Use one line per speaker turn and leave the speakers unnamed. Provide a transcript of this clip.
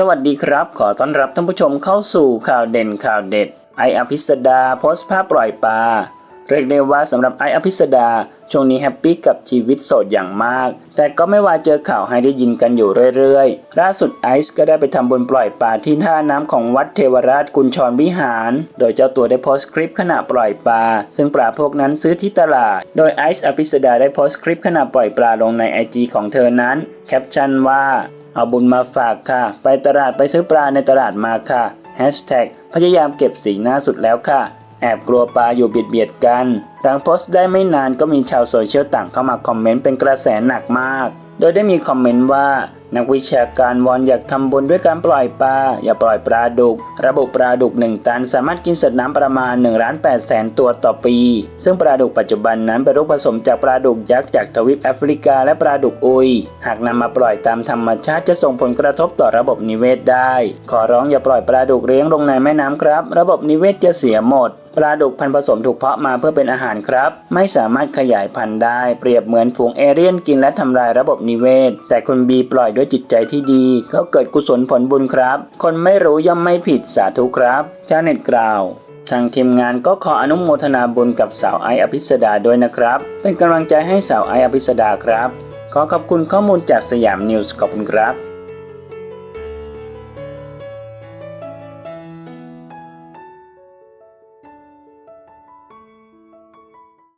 สวัสดีครับ ขอต้อนรับท่านผู้ชมเข้าสู่ข่าวเด่นข่าวเด็ด ไออภิสดาโพสต์ภาพปล่อยปลาเรียกได้ว่าสำหรับไออภิสดาช่วงนี้แฮปปี้กับชีวิตโสดอย่างมาก แต่ก็ไม่ว่าเจอข่าวให้ได้ยินกันอยู่เรื่อยๆล่าสุดไอซ์ก็ได้ไปทำบุญปล่อยปลาที่ท่าน้ำของวัดเทวราชกุญชรวิหาร โดยเจ้าตัวได้โพสต์คลิปขณะปล่อยปลาซึ่งปลาพวกนั้นซื้อที่ตลาด โดยไอซ์อภิสดาได้โพสต์คลิปขณะปล่อยปลาลงในไอจีของเธอนั้น แคปชั่นว่า เอาบุญมาฝากค่ะ ไปตลาดไปซื้อปลาในตลาดมาค่ะ Hashtag พยายามเก็บสีหน้าสุดแล้วค่ะ แอบกลัวปลาอยู่เบียดเบียดกัน หลังโพสต์ได้ไม่นานก็มีชาวโซเชียลต่างเข้ามาคอมเมนต์เป็นกระแสหนักมาก โดยได้มีคอมเมนต์ว่า นักวิชาการวอนอยากทำบุญด้วยการปล่อยปลา อย่าปล่อยปลาดุก ระบุปลาดุก 1 ตัน สามารถกินสัตว์น้ำประมาณ1ล้าน8แสนตัวต่อปี ซึ่งปลาดุกปัจจุบันนั้นเป็นลูกผสมจากปลาดุกยักษ์จากทวีปแอฟริกาและปลาดุกอุย หากนำมาปล่อยตามธรรมชาติจะส่งผลกระทบต่อระบบนิเวศได้ ขอร้องอย่าปล่อยปลาดุกเลี้ยงลงในแม่น้ำครับ ระบบนิเวศจะเสียหมด ปลาดุกพันผสมถูกเพาะมาเพื่อเป็นอาหารครับ ไม่สามารถขยายพันธุ์ได้ เปรียบเหมือนฝูงเอเรียนกินและทำลายระบบนิเวศ แต่คุณบีปล่อยด้วยจิตใจที่ดี ก็เกิดกุศลผลบุญครับ คนไม่รู้ย่อมไม่ผิดสาธุครับชาวเน็ตกล่าวทางทีมงานก็ขออนุโมทนาบุญกับสาวไออภิสดาด้วยนะครับ เป็นกำลังใจให้สาวไออภิสดาครับ ขอขอบคุณข้อมูลจากสยามนิวส์ขอบคุณครับ